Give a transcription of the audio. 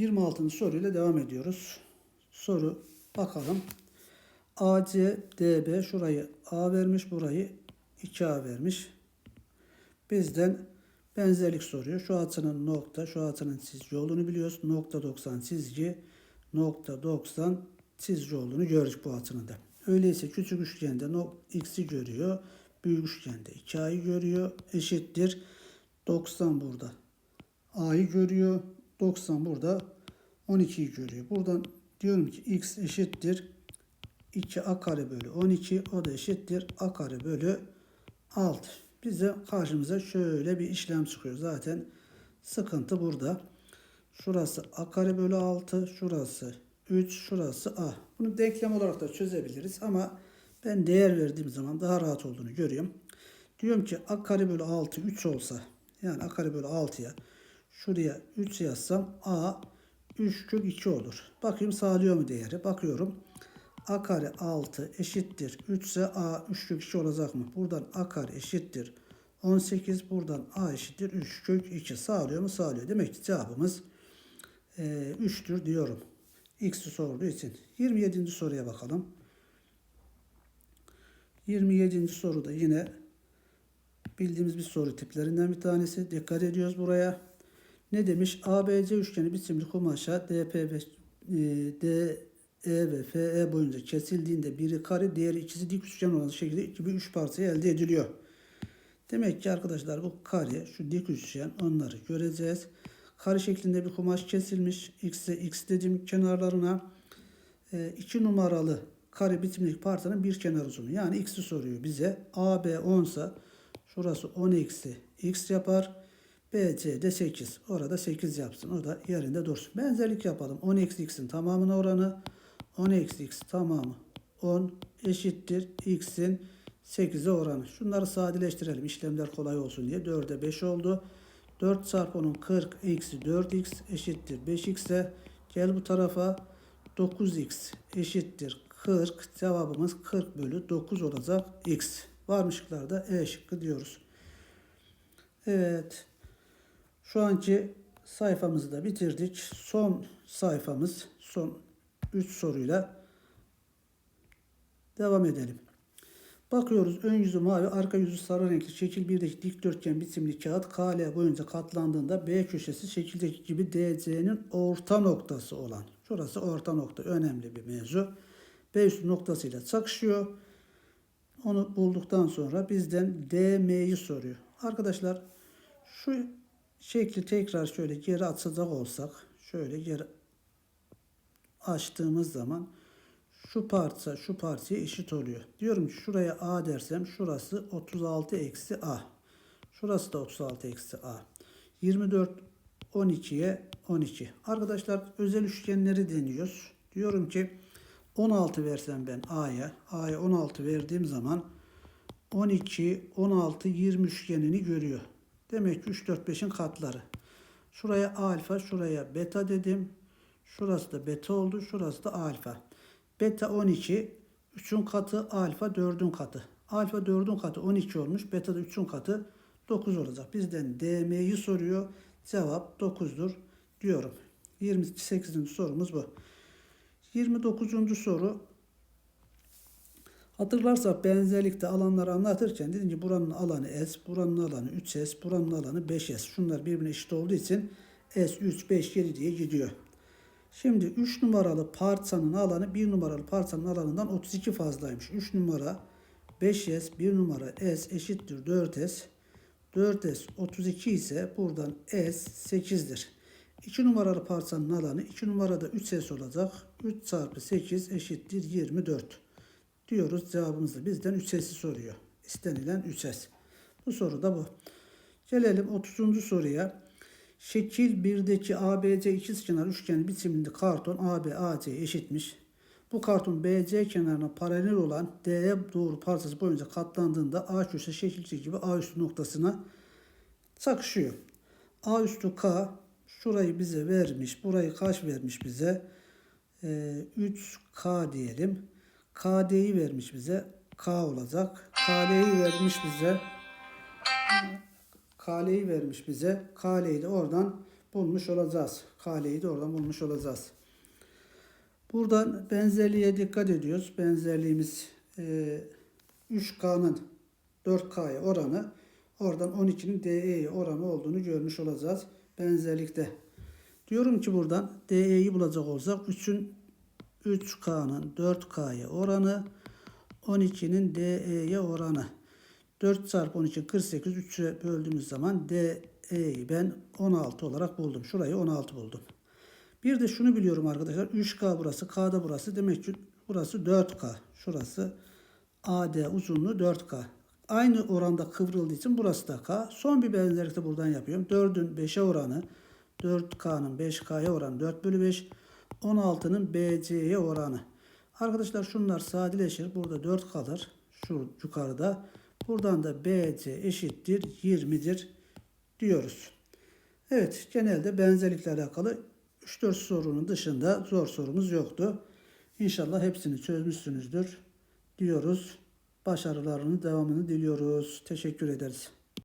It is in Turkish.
26. soruyla devam ediyoruz. Soru bakalım. AC, DB şurayı A vermiş, burayı 2A vermiş. Bizden benzerlik soruyor. Şu açının nokta, şu açının çizgi olduğunu biliyoruz. Nokta 90 çizgi, nokta 90 çizgi olduğunu gördük bu açının da. Öyleyse küçük üçgende no, x'i görüyor. Büyük üçgende 2a'yı görüyor. Eşittir. 90 burada. A'yı görüyor. 90 burada 12'yi görüyor. Buradan diyorum ki x eşittir 2a kare bölü 12 o da eşittir a kare bölü 6. Bize karşımıza şöyle bir işlem çıkıyor. Zaten sıkıntı burada. Şurası a kare bölü 6, şurası 3, şurası a. Bunu denklem olarak da çözebiliriz ama ben değer verdiğim zaman daha rahat olduğunu görüyorum. Diyorum ki a kare bölü 6 3 olsa yani a kare bölü 6'ya şuraya 3 yazsam a 3 kök 2 olur. Bakayım sağlıyor mu değeri? Bakıyorum. a kare 6 eşittir 3 ise a 3 kök 2 olacak mı? Buradan a kare eşittir 18 buradan a eşittir 3 kök 2 sağlıyor mu? Sağlıyor. Demek ki cevabımız e, 3'tür diyorum. X'i sorduğu için. 27. soruya bakalım. 27. soruda yine bildiğimiz bir soru tiplerinden bir tanesi. Dikkat ediyoruz buraya. Ne demiş? ABC üçgeni biçimli kumaşa DP ve e, D, E ve FE boyunca kesildiğinde biri kare, diğeri ikisi dik üçgen olan şekilde iki bir üç parçaya elde ediliyor. Demek ki arkadaşlar bu kare, şu dik üçgen onları göreceğiz. Kare şeklinde bir kumaş kesilmiş. X'e X dediğim kenarlarına 2 numaralı kare bitimlik parçanın bir kenar uzunluğu. Yani X'i soruyor bize. AB 10 ise şurası 10 eksi X yapar. BC de 8. Orada 8 yapsın. O da yerinde dursun. Benzerlik yapalım. 10 eksi X'in tamamına oranı 10 eksi X tamamı 10 eşittir X'in 8'e oranı. Şunları sadeleştirelim. İşlemler kolay olsun diye. 4'e 5 oldu. 4 çarpı 10'un 40 eksi 4x eşittir 5x'e. Gel bu tarafa 9x eşittir 40. Cevabımız 40 bölü 9 olacak x. Var mı şıklarda? E şıkkı diyoruz. Evet. Şu anki sayfamızı da bitirdik. Son sayfamız son 3 soruyla devam edelim. Bakıyoruz ön yüzü mavi, arka yüzü sarı renkli şekil 1'deki dikdörtgen biçimli kağıt KL boyunca katlandığında B köşesi şekildeki gibi DC'nin orta noktası olan. Şurası orta nokta önemli bir mevzu. B üstü noktasıyla çakışıyor. Onu bulduktan sonra bizden DM'yi soruyor. Arkadaşlar şu şekli tekrar şöyle geri atacak olsak şöyle geri açtığımız zaman şu parça şu parçaya eşit oluyor. Diyorum ki şuraya A dersem şurası 36 eksi A. Şurası da 36 eksi A. 24 12'ye 12. Arkadaşlar özel üçgenleri deniyoruz. Diyorum ki 16 versem ben A'ya. A'ya 16 verdiğim zaman 12, 16, 20 üçgenini görüyor. Demek ki 3, 4, 5'in katları. Şuraya alfa, şuraya beta dedim. Şurası da beta oldu. Şurası da alfa. Beta 12, 3'ün katı alfa 4'ün katı. Alfa 4'ün katı 12 olmuş. Beta da 3'ün katı 9 olacak. Bizden DM'yi soruyor. Cevap 9'dur diyorum. 28. sorumuz bu. 29. soru Hatırlarsak benzerlikte alanları anlatırken dedim ki buranın alanı S, buranın alanı 3S, buranın alanı 5S. Şunlar birbirine eşit olduğu için S 3, 5, 7 diye gidiyor. Şimdi 3 numaralı parçanın alanı 1 numaralı parçanın alanından 32 fazlaymış. 3 numara 5S 1 numara S eşittir 4S. 4S 32 ise buradan S 8'dir. 2 numaralı parçanın alanı 2 numarada 3S olacak. 3 çarpı 8 eşittir 24. Diyoruz cevabımız da bizden 3S'i soruyor. İstenilen 3S. Bu soru da bu. Gelelim 30. soruya. Şekil 1'deki ABC ikizkenar üçgen biçiminde karton AB AC eşitmiş. Bu karton BC kenarına paralel olan D'ye doğru parçası boyunca katlandığında A köşe şekildeki gibi A üstü noktasına çakışıyor. A üstü K şurayı bize vermiş. Burayı kaç vermiş bize? Ee, 3K diyelim. KD'yi vermiş bize. K olacak. KL'yi vermiş bize. KL'yi vermiş bize. KL'yi de oradan bulmuş olacağız. Kaleyi de oradan bulmuş olacağız. Buradan benzerliğe dikkat ediyoruz. Benzerliğimiz e, 3K'nın 4K'ya oranı oradan 12'nin DE'ye oranı olduğunu görmüş olacağız. Benzerlikte. Diyorum ki buradan DE'yi bulacak olsak 3'ün 3K'nın 4K'ya oranı 12'nin DE'ye oranı. 4 çarpı 12 48 3'e böldüğümüz zaman DE'yi ben 16 olarak buldum. Şurayı 16 buldum. Bir de şunu biliyorum arkadaşlar. 3K burası, K'da burası. Demek ki burası 4K. Şurası AD uzunluğu 4K. Aynı oranda kıvrıldığı için burası da K. Son bir benzerlik de buradan yapıyorum. 4'ün 5'e oranı 4K'nın 5K'ya oranı 4 bölü 5. 16'nın BC'ye oranı. Arkadaşlar şunlar sadeleşir. Burada 4 kalır. Şu yukarıda. Buradan da BC eşittir 20'dir diyoruz. Evet genelde benzerlikle alakalı 3-4 sorunun dışında zor sorumuz yoktu. İnşallah hepsini çözmüşsünüzdür diyoruz. Başarılarının devamını diliyoruz. Teşekkür ederiz.